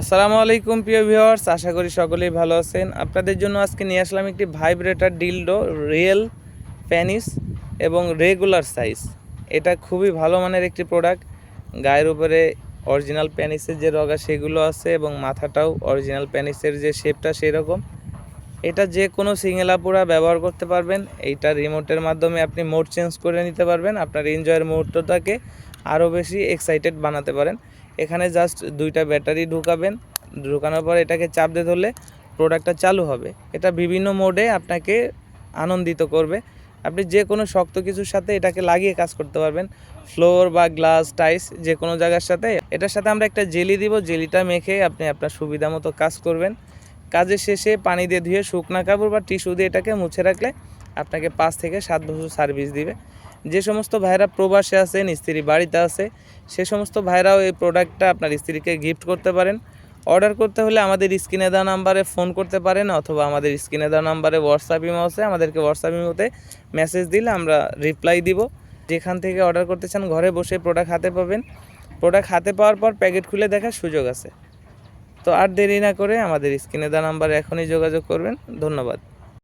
আসসালামু আলাইকুম, প্রিয় ভিউয়ার্স। আশা করি সকলেই ভালো আছেন। আপনাদের জন্য আজকে নিয়ে আসলাম একটি ভাইব্রেটার ডিলডো রিয়েল প্যানিস এবং রেগুলার সাইজ। এটা খুবই ভালো মানের একটি প্রোডাক্ট। গায়ের উপরে অরিজিনাল প্যানিসের যে রগা, সেগুলো আছে এবং মাথাটাও অরিজিনাল প্যানিসের যে শেপটা, সেরকম। এটা যে কোনো সিঙ্গেল আপুরা ব্যবহার করতে পারবেন। এইটা রিমোটের মাধ্যমে আপনি মোড চেঞ্জ করে নিতে পারবেন। আপনার এনজয়ের মুহূর্তটাকে আরও বেশি এক্সাইটেড বানাতে পারেন। এখানে জাস্ট দুইটা ব্যাটারি ঢুকাবেন। ঢুকানোর পর এটাকে চাপ দিয়ে ধরলে প্রোডাক্টটা চালু হবে। এটা বিভিন্ন মোডে আপনাকে আনন্দিত করবে। আপনি যে কোনো শক্ত কিছুর সাথে এটাকে লাগিয়ে কাজ করতে পারবেন। ফ্লোর বা গ্লাস টাইস যে কোনো জায়গার সাথে। এটার সাথে আমরা একটা জেলি দিব। জেলিটা মেখে আপনি আপনার সুবিধা মতো কাজ করবেন। কাজের শেষে পানি দিয়ে ধুয়ে শুকনা কাপড় বা টিস্যু দিয়ে এটাকে মুছে রাখলে আপনাকে পাঁচ থেকে সাত বছর সার্ভিস দিবে। যে সমস্ত ভাইরা প্রবাসে আছেন, স্ত্রী বাড়িতে আছে, সে সমস্ত ভাইরাও এই প্রোডাক্টটা আপনার স্ত্রীকে গিফট করতে পারেন। অর্ডার করতে হলে আমাদের স্ক্রিনে দেওয়া নাম্বারে ফোন করতে পারেন অথবা আমাদের স্ক্রিনে দেওয়া নাম্বারে হোয়াটসঅ্যাপ ইমো আছে। আমাদেরকে হোয়াটসঅ্যাপ ইমোতে মেসেজ দিলে আমরা রিপ্লাই দিব। যেখান থেকে অর্ডার করতে চান ঘরে বসে প্রোডাক্ট হাতে পাবেন। প্রোডাক্ট হাতে পাওয়ার পর প্যাকেট খুলে দেখার সুযোগ আছে। তো আর দেরি না করে আমাদের স্ক্রিনে দেওয়া নাম্বারে এখনই যোগাযোগ করবেন। ধন্যবাদ।